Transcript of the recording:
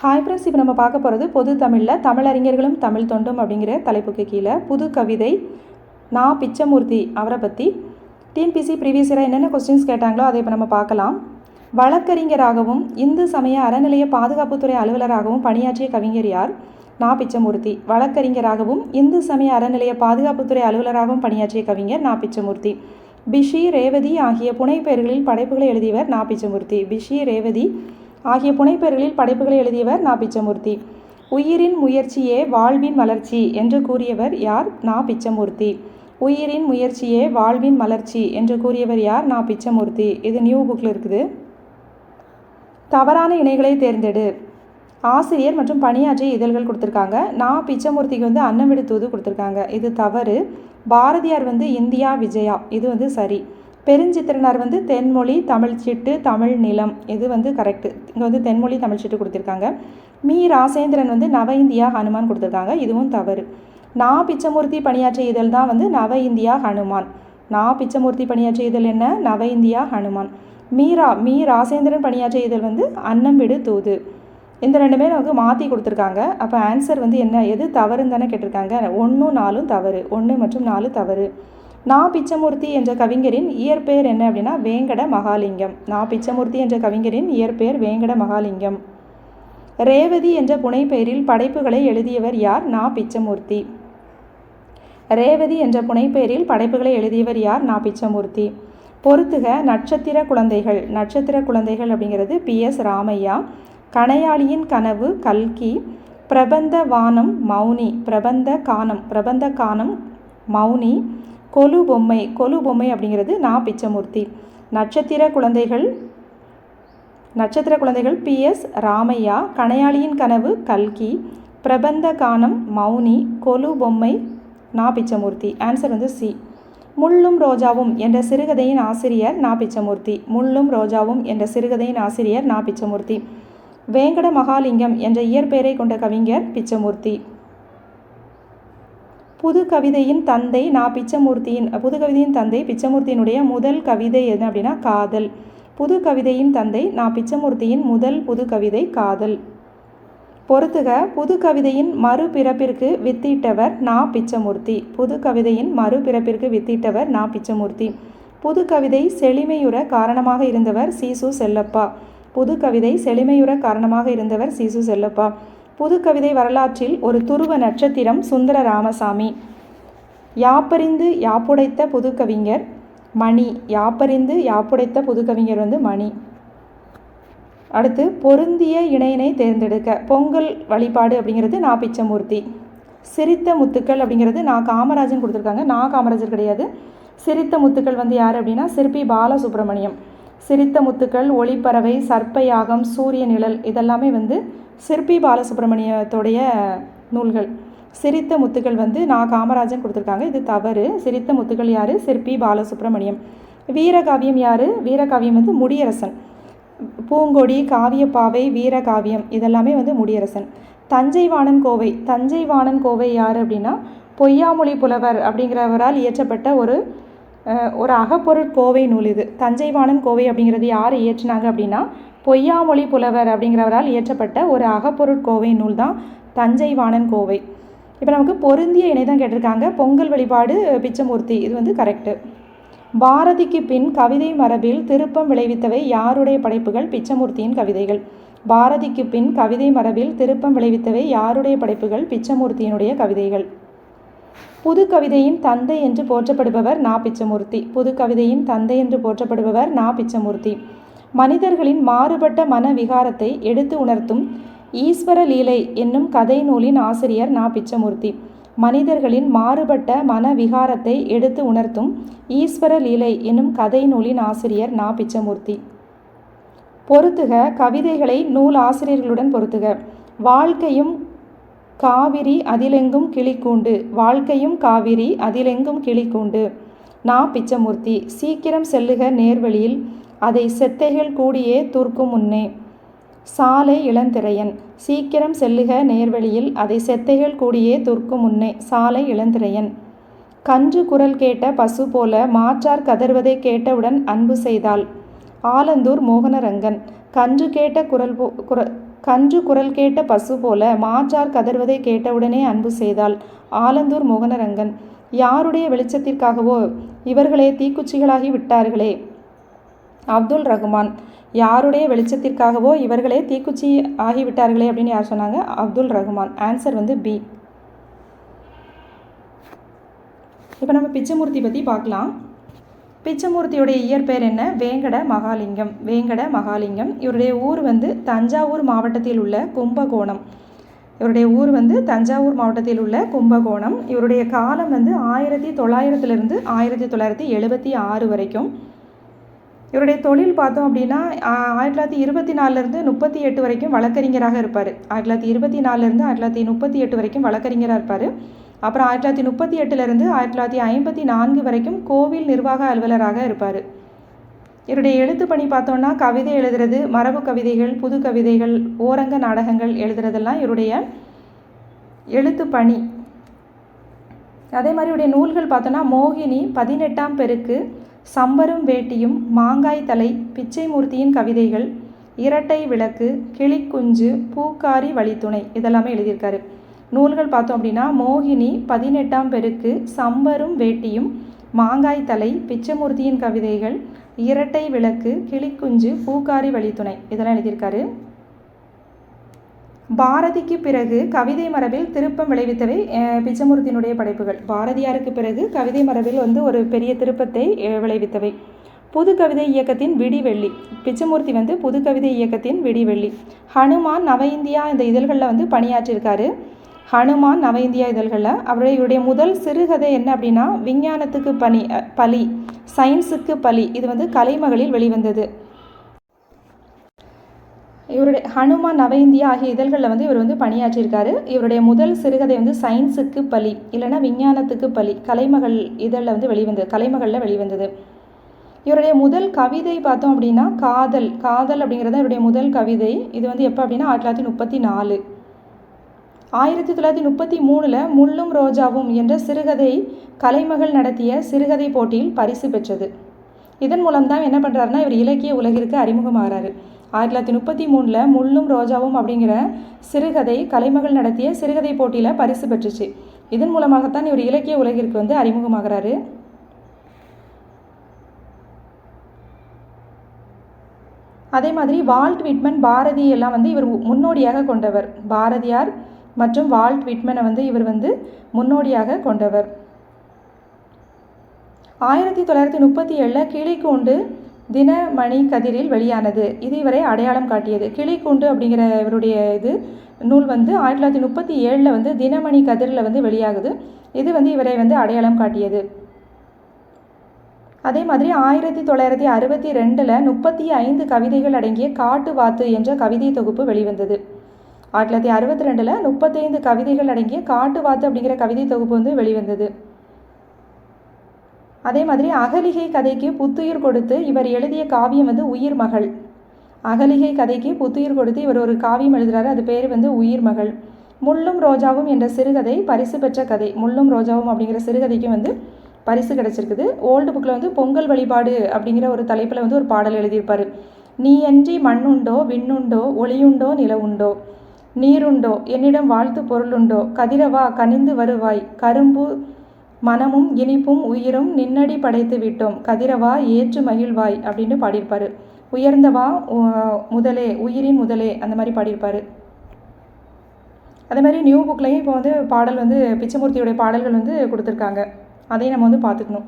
Hi friends இப்போ நம்ம பார்க்க போகிறது பொது தமிழில் தமிழறிஞர்களும் தமிழ் தொண்டும் அப்படிங்கிற தலைப்புக்கு கீழே புது கவிதை நா பிச்சமூர்த்தி அவரை பற்றி டிஎன்பிசி ப்ரீவியஸ் இயராக என்னென்ன கொஸ்டின்ஸ் கேட்டாங்களோ அதை இப்போ நம்ம பார்க்கலாம். வழக்கறிஞராகவும் இந்து சமய அறநிலைய பாதுகாப்புத்துறை அலுவலராகவும் பணியாற்றிய கவிஞர் யார்? நா பிச்சமூர்த்தி. வழக்கறிஞராகவும் இந்து சமய அறநிலைய பாதுகாப்புத்துறை அலுவலராகவும் பணியாற்றிய கவிஞர் நா பிச்சமூர்த்தி. பிஷி ரேவதி ஆகிய புனைப்பெயர்களில் படைப்புகளை எழுதியவர் நா பிச்சமூர்த்தி. பிஷி ரேவதி ஆகிய புனைப்பெயர்களில் படைப்புகளை எழுதியவர் நா. பிச்சமூர்த்தி. உயிரின் முயற்சியே வாழ்வின் வளர்ச்சி என்று கூறியவர் யார்? நா. பிச்சமூர்த்தி. உயிரின் முயற்சியே வாழ்வின் மலர்ச்சி என்று கூறியவர் யார்? நா. பிச்சமூர்த்தி. இது நியூ புக்கில் இருக்குது. தவறான இணைகளை தேர்ந்தெடு. ஆசிரியர் மற்றும் பணியாற்றிய இதழ்கள் கொடுத்துருக்காங்க. நான் பிச்சமூர்த்திக்கு வந்து அன்னமிடு தூது கொடுத்துருக்காங்க. இது தவறு. பாரதியார் வந்து இந்தியா விஜயா. இது வந்து சரி. பெருஞ்சித்திரனார் வந்து தென்மொழி தமிழ் சீட்டு தமிழ் நிலம். இது வந்து கரெக்டு இங்கே வந்து தென்மொழி தமிழ் சீட்டு கொடுத்துருக்காங்க. மீ. ராசேந்திரன் வந்து நவ இந்தியா ஹனுமான் கொடுத்துருக்காங்க. இதுவும் தவறு. நா. பிச்சமூர்த்தி பணியாற்றிய இதழ் தான் வந்து நவ இந்தியா ஹனுமான். நா. பிச்சமூர்த்தி பணியாற்றிய இதழ் என்ன? நவ இந்தியா ஹனுமான். மீரா மீ. ராசேந்திரன் பணியாற்றிய இதழ் வந்து அன்னம்பிடு தூது. இந்த ரெண்டுமே நமக்கு மாற்றி கொடுத்துருக்காங்க. அப்போ ஆன்சர் வந்து என்ன? எது தவறுன்னு தானே கேட்டிருக்காங்க. ஒன்றும் நாலும் தவறு. ஒன்று மற்றும் நாலு தவறு. நா பிச்சமூர்த்தி என்ற கவிஞரின் இயற்பெயர் என்ன அப்படின்னா வேங்கட மகாலிங்கம். நா பிச்சமூர்த்தி என்ற கவிஞரின் இயற்பெயர் வேங்கட மகாலிங்கம். ரேவதி என்ற புனைப்பெயரில் படைப்புகளை எழுதியவர் யார்? நா பிச்சமூர்த்தி. ரேவதி என்ற புனைப்பெயரில் படைப்புகளை எழுதியவர் யார்? நா பிச்சமூர்த்தி. பொறுத்துக நட்சத்திர குழந்தைகள். நட்சத்திர குழந்தைகள் அப்படிங்கிறது பி. எஸ். ராமையா. கணையாளியின் கனவு கல்கி. பிரபந்த வானம் மௌனி. பிரபந்த கானம் பிரபந்த கானம் மௌனி. கொலு பொம்மை கொலு பொம்மை அப்படிங்கிறது நா பிச்சமூர்த்தி. நட்சத்திர குழந்தைகள் நட்சத்திர குழந்தைகள் பி எஸ் ராமையா கணையாளியின் கனவு கல்கி பிரபந்த கானம் மௌனி கொலு பொம்மை நா பிச்சமூர்த்தி. ஆன்சர் வந்து சி முள்ளும் ரோஜாவும் என்ற சிறுகதையின் ஆசிரியர் நா பிச்சமூர்த்தி. முள்ளும் ரோஜாவும் என்ற சிறுகதையின் ஆசிரியர் நா பிச்சமூர்த்தி. வேங்கட மகாலிங்கம் என்ற இயற்பெயரை கொண்ட கவிஞர் பிச்சமூர்த்தி. புது கவிதையின் தந்தை நான் பிச்சமூர்த்தியின் புது கவிதையின் தந்தை பிச்சமூர்த்தியினுடைய முதல் கவிதை எது அப்படின்னா காதல். புது கவிதையின் தந்தை நான் பிச்சமூர்த்தியின் முதல் புது கவிதை காதல். பொறுத்துக புது கவிதையின் மறுபிறப்பிற்கு வித்திட்டவர் நா பிச்சமூர்த்தி. புது கவிதையின் மறுபிறப்பிற்கு வித்திட்டவர் நா பிச்சமூர்த்தி. புது கவிதை செழுமையுற காரணமாக இருந்தவர் சீசு செல்லப்பா. புது கவிதை செழுமையுற காரணமாக இருந்தவர் சீசு செல்லப்பா. புதுக்கவிதை வரலாற்றில் ஒரு துருவ நட்சத்திரம் சுந்தர ராமசாமி யாப்பறிந்து யாப்புடைத்த புதுக்கவிஞர் மணி. யாப்பறிந்து யாப்புடைத்த புதுக்கவிஞர் வந்து மணி. அடுத்து பொருந்திய இணையினை தேர்ந்தெடுக்க. பொங்கல் வழிபாடு அப்படிங்கிறது நான் பிச்சமூர்த்தி. சிரித்த முத்துக்கள் அப்படிங்கிறது நான் காமராஜன் கொடுத்துருக்காங்க. நான் காமராஜர் கிடையாது. சிரித்த முத்துக்கள் வந்து யார் அப்படின்னா சிற்பி பாலசுப்ரமணியம். சிரித்த முத்துக்கள் ஒளிப்பறவை சர்ப்பயாகம் சூரிய நிழல் இதெல்லாமே வந்து சிற்பி பாலசுப்ரமணியத்துடைய நூல்கள். சிரித்த முத்துக்கள் வந்து நான் காமராஜன் கொடுத்துருக்காங்க. இது தவறு. சிரித்த முத்துக்கள் யார்? சிற்பி பாலசுப்ரமணியம். வீரகாவியம் யார்? வீரகாவியம் வந்து முடியரசன். பூங்கொடி காவியப்பாவை வீரகாவியம் இதெல்லாமே வந்து முடியரசன். தஞ்சை வாணன் கோவை. தஞ்சை வாணன் கோவை யார் அப்படின்னா பொய்யாமொழி புலவர் அப்படிங்கிறவரால் இயற்றப்பட்ட ஒரு ஒரு அகப்பொருள் கோவை நூல் இது. தஞ்சைவாணன் கோவை அப்படிங்கிறது யார் இயற்றினாங்க அப்படின்னா பொய்யாமொழி புலவர் அப்படிங்கிறவரால் இயற்றப்பட்ட ஒரு அகப்பொருள் கோவை நூல் தான் தஞ்சைவாணன் கோவை. இப்போ நமக்கு பொருந்திய இணை தான் கேட்டிருக்காங்க. பொங்கல் வழிபாடு பிச்சமூர்த்தி. இது வந்து கரெக்டு பாரதிக்கு பின் கவிதை மரபில் திருப்பம் விளைவித்தவை யாருடைய படைப்புகள்? பிச்சமூர்த்தியின் கவிதைகள். பாரதிக்கு பின் கவிதை மரபில் திருப்பம் விளைவித்தவை யாருடைய படைப்புகள்? பிச்சமூர்த்தியினுடைய கவிதைகள். புது கவிதையின் தந்தை என்று போற்றப்படுபவர் நா பிச்சமூர்த்தி. புது கவிதையின் தந்தை என்று போற்றப்படுபவர் நா பிச்சமூர்த்தி. மனிதர்களின் மாறுபட்ட மன விகாரத்தை எடுத்து உணர்த்தும் ஈஸ்வர லீலை என்னும் கதை நூலின் ஆசிரியர் நா பிச்சமூர்த்தி. மனிதர்களின் மாறுபட்ட மன விகாரத்தை எடுத்து உணர்த்தும் ஈஸ்வர லீலை என்னும் கதை நூலின் ஆசிரியர் நா பிச்சமூர்த்தி. பொறுத்துக கவிதைகளை நூல் ஆசிரியர்களுடன் பொறுத்துக. வாழ்க்கையும் காவிரி அதிலெங்கும் கிளிக்கூண்டு. வாழ்க்கையும் காவிரி அதிலெங்கும் கிளிக்கூண்டு. நா பிச்சமூர்த்தி சீக்கிரம் செல்லுக நேர்வழியில் அதை செத்தைகள் கூடியே தூர்க்கும் முன்னே. சாலை இளந்திரையன் சீக்கிரம் செல்லுக நேர்வழியில் அதை செத்தைகள் கூடியே துர்க்கும் முன்னே. சாலை இளந்திரையன். கன்று குரல் கேட்ட பசு போல மாற்றார் கதர்வதை கேட்டவுடன் அன்பு செய்தாள். ஆலந்தூர் மோகனரங்கன் கன்று கேட்ட குரல் போ குர கன்று குரல் கேட்ட பசு போல மாற்றார் கதறுவதை கேட்டவுடனே அன்பு செய்தாள். ஆலந்தூர் மோகனரங்கன் யாருடைய வெளிச்சத்திற்காகவோ இவர்களே தீக்குச்சிகளாகி விட்டார்களே? அப்துல் ரகுமான் யாருடைய வெளிச்சத்திற்காகவோ இவர்களே தீக்குச்சி ஆகிவிட்டார்களே அப்படின்னு யார் சொன்னாங்க? அப்துல் ரகுமான். ஆன்சர் வந்து பி இப்போ நம்ம பிச்சைமூர்த்தி பற்றி பார்க்கலாம். பிச்சமூர்த்தியுடைய இயற்பெயர் என்ன? வேங்கட மகாலிங்கம். வேங்கட மகாலிங்கம். இவருடைய ஊர் வந்து தஞ்சாவூர் மாவட்டத்தில் உள்ள கும்பகோணம். இவருடைய ஊர் வந்து தஞ்சாவூர் மாவட்டத்தில் உள்ள கும்பகோணம். இவருடைய காலம் வந்து ஆயிரத்தி தொள்ளாயிரத்துலேருந்து ஆயிரத்தி தொள்ளாயிரத்தி எழுபத்தி ஆறு வரைக்கும். இவருடைய தொழில் பார்த்தோம் அப்படின்னா ஆயிரத்தி தொள்ளாயிரத்தி இருபத்தி நாலுலேருந்து முப்பத்தி எட்டு வரைக்கும் வழக்கறிஞராக இருப்பார். ஆயிரத்தி தொள்ளாயிரத்தி இருபத்தி நாலுலேருந்து ஆயிரத்தி தொள்ளாயிரத்தி முப்பத்தி எட்டு வரைக்கும் வழக்கறிஞராக இருப்பார். அப்புறம் ஆயிரத்தி தொள்ளாயிரத்தி முப்பத்தி எட்டுலேருந்து ஆயிரத்தி தொள்ளாயிரத்தி ஐம்பத்தி நான்கு வரைக்கும் கோவில் நிர்வாக அலுவலராக இருப்பார். இவருடைய எழுத்து பணி பார்த்தோன்னா கவிதை எழுதுறது மரபு கவிதைகள் புது கவிதைகள் ஓரங்க நாடகங்கள் எழுதுறதெல்லாம் இவருடைய எழுத்து பணி. அதே மாதிரி இவருடைய நூல்கள் பார்த்தோன்னா மோகினி பதினெட்டாம் பெருக்கு சம்பரும் வேட்டியும் மாங்காய் தலை பிச்சைமூர்த்தியின் கவிதைகள் இரட்டை விளக்கு கிளிக்குஞ்சு பூக்காரி வழித்துணை இதெல்லாமே எழுதியிருக்காரு. நூல்கள் பார்த்தோம் அப்படின்னா மோகினி பதினெட்டாம் பெருக்கு சம்பரும் வேட்டியும் மாங்காய் தலை பிச்சமூர்த்தியின் கவிதைகள் இரட்டை விளக்கு கிளிக்குஞ்சு பூக்காரி வழித்துணை. இதெல்லாம் எழுதியிருக்காரு. பாரதிக்கு பிறகு கவிதை மரபில் திருப்பம் விளைவித்தவை பிச்சமூர்த்தியினுடைய படைப்புகள். பாரதியாருக்கு பிறகு கவிதை மரபில் வந்து ஒரு பெரிய திருப்பத்தை விளைவித்தவை. புது கவிதை இயக்கத்தின் விடிவெள்ளி. பிச்சமூர்த்தி வந்து புது கவிதை இயக்கத்தின் விடிவெள்ளி. ஹனுமான் நவ இந்தியா இந்த இதழ்களில் வந்து பணியாற்றியிருக்காரு. ஹனுமான் நவ இந்தியா இதழ்களில் அவருடைய இவருடைய முதல் சிறுகதை என்ன அப்படின்னா விஞ்ஞானத்துக்கு பணி பலி சயின்ஸுக்கு பலி. இது வந்து கலைமகளில் வெளிவந்தது. இவருடைய ஹனுமான் நவ இந்தியா ஆகிய இதழ்களில் வந்து இவர் வந்து பணியாற்றியிருக்காரு. இவருடைய முதல் சிறுகதை வந்து சயின்ஸுக்கு பலி இல்லைன்னா விஞ்ஞானத்துக்கு பலி. கலைமகள் இதழில் வந்து வெளிவந்தது கலைமகளில் வெளிவந்தது. இவருடைய முதல் கவிதை பார்த்தோம் அப்படின்னா காதல். காதல் அப்படிங்கிறது இவருடைய முதல் கவிதை. இது வந்து எப்போ அப்படின்னா ஆயிரத்தி தொள்ளாயிரத்தி முப்பத்தி நாலு. ஆயிரத்தி தொள்ளாயிரத்தி முப்பத்தி மூணில் முள்ளும் ரோஜாவும் என்ற சிறுகதை கலைமகள் நடத்திய சிறுகதை போட்டியில் பரிசு பெற்றது. இதன் மூலம் தான் என்ன பண்ணுறாருன்னா இவர் இலக்கிய உலகிற்கு அறிமுகமாகிறாரு ஆயிரத்தி தொள்ளாயிரத்தி முப்பத்தி மூணில் முள்ளும் ரோஜாவும் அப்படிங்கிற சிறுகதை கலைமகள் நடத்திய சிறுகதை போட்டியில் பரிசு பெற்றுச்சு. இதன் மூலமாகத்தான் இவர் இலக்கிய உலகிற்கு வந்து அறிமுகமாகிறாரு. அதே மாதிரி வால்ட் விட்மன் பாரதி எல்லாம் வந்து இவர் முன்னோடியாக கொண்டவர். பாரதியார் மற்றும் வால்ட் விட்மனை வந்து இவர் வந்து முன்னோடியாக கொண்டவர். ஆயிரத்தி தொள்ளாயிரத்தி முப்பத்தி ஏழில் கிளிக்கூண்டு தினமணி கதிரில் வெளியானது. இது இவரை அடையாளம் காட்டியது. கிளிக்கூண்டு அப்படிங்கிற இவருடைய இது நூல் வந்து ஆயிரத்தி தொள்ளாயிரத்தி முப்பத்தி ஏழில் வந்து தினமணி கதிரில் வந்து வெளியாகுது. இது வந்து இவரை வந்து அடையாளம் காட்டியது. அதே மாதிரி ஆயிரத்தி தொள்ளாயிரத்தி அறுபத்தி ரெண்டில் முப்பத்தி ஐந்து கவிதைகள் அடங்கிய காட்டு வாத்து என்ற கவிதை தொகுப்பு வெளிவந்தது. ஆயிரத்தி தொள்ளாயிரத்தி அறுபத்தி ரெண்டில் முப்பத்தைந்து கவிதைகள் அடங்கிய காட்டு வாத்து அப்படிங்கிற கவிதை தொகுப்பு வந்து வெளிவந்தது. அதே மாதிரி அகலிகை கதைக்கு புத்துயிர் கொடுத்து இவர் எழுதிய காவியம் வந்து உயிர் மகள். அகலிகை கதைக்கு புத்துயிர் கொடுத்து இவர் ஒரு காவியம் எழுதுகிறாரு அது பேர் வந்து உயிர் மகள். முள்ளும் ரோஜாவும் என்ற சிறுகதை பரிசு பெற்ற கதை. முள்ளும் ரோஜாவும் அப்படிங்கிற சிறுகதைக்கும் வந்து பரிசு கிடச்சிருக்குது. ஓல்டு புக்கில் வந்து பொங்கல் வழிபாடு அப்படிங்கிற ஒரு தலைப்பில் வந்து ஒரு பாடல் எழுதியிருப்பார். நீ அன்றி மண்ணுண்டோ விண்ணுண்டோ ஒளியுண்டோ நிலவுண்டோ? நீருண்டோ? என்னிடம் வாழ்த்து பொருளுண்டோ? கதிரவா கனிந்து வருவாய். கரும்பு மனமும் இனிப்பும் உயிரும் நின்னடி படைத்து விட்டோம் கதிரவா ஏற்று மகிழ்வாய் அப்படின்னு பாடியிருப்பார். உயர்ந்தவா முதலே உயிரின் முதலே அந்த மாதிரி பாடியிருப்பார். அதே மாதிரி நியூ புக்லேயும் இப்போ வந்து பாடல் வந்து பிச்சமூர்த்தியுடைய பாடல்கள் வந்து கொடுத்துருக்காங்க. அதையும் நம்ம வந்து பார்த்துக்கணும்.